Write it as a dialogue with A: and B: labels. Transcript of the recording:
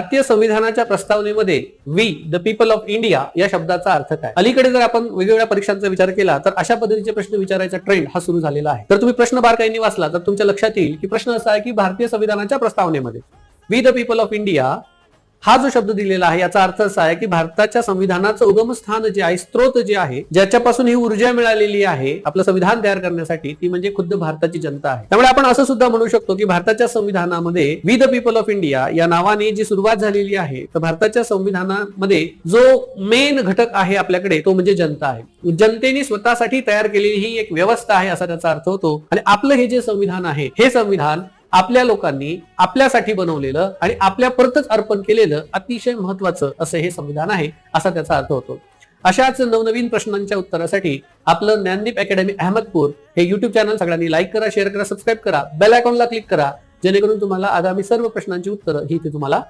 A: भारतीय संविधानाच्या प्रस्तावनेमध्ये we the people of India या शब्दाचा अर्थ काय? अलीकडे जर आपण वेगवेगळ्या परीक्षांचा विचार केला तर अशा पद्धतीचे प्रश्न विचारायचा ट्रेंड हा सुरू झालेला आहे. तर तुम्ही प्रश्न बारकाईने वाचला तर तुमच्या लक्षात येईल की प्रश्न असा आहे की भारतीय संविधानाच्या प्रस्तावनेमध्ये we the people of India हा जो शब्द दिलेला आहे याचा अर्थ असा आहे की भारताच्या संविधानाचं उगमस्थान जे आहे स्त्रोत जे आहे ज्याच्यापासून ही ऊर्जा मिळालेली आहे आपलं संविधान तयार करण्यासाठी ती म्हणजे खुद्द भारताची जनता आहे. त्यामुळे आपण असं सुद्धा म्हणू शकतो की भारताच्या संविधानामध्ये we the people of India या नावाने जी सुरुवात झालेली आहे तर भारताच्या संविधानामध्ये जो मेन घटक आहे आपल्याकडे तो म्हणजे जनता आहे. जनतेने स्वतःसाठी तयार केलेली ही एक व्यवस्था आहे असा त्याचा अर्थ होतो. आणि आपलं हे जे संविधान आहे हे संविधान आपल्या लोकांनी आपल्यासाठी बनवलेलं आणि आपल्या परतच अर्पण केलेलं अतिशय महत्वाचं असं हे संविधान आहे असा त्याचा अर्थ होतो. अशाच नवनवीन प्रश्नांच्या उत्तरासाठी आपलं ज्ञानदीप अकॅडमी अहमदपूर हे युट्यूब चॅनल सगळ्यांनी लाईक करा शेअर करा सबस्क्राईब करा बेल आयकॉनला क्लिक करा जेणेकरून तुम्हाला आगामी सर्व प्रश्नांची उत्तरं ही इथे तुम्हाला